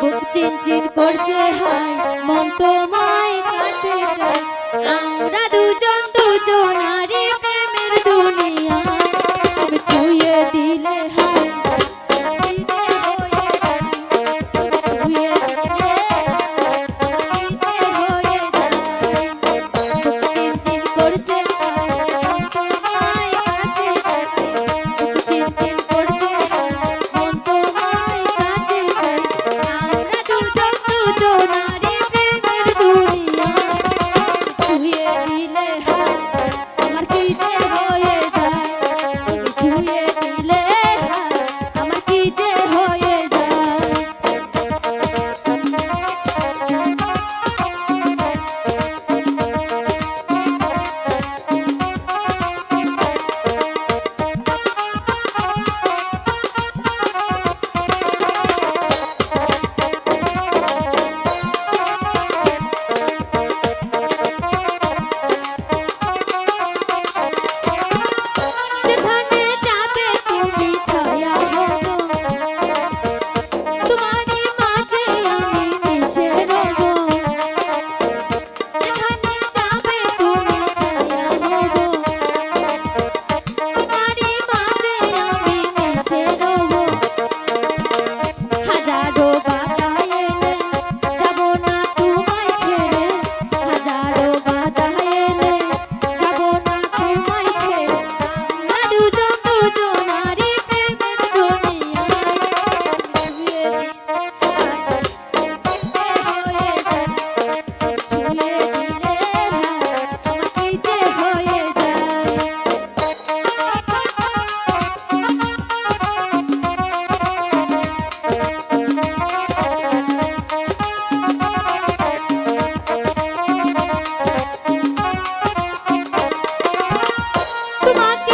বুক চিনচিন করছে হাই মন তোমায় কাছে আমরা দুজন tomate.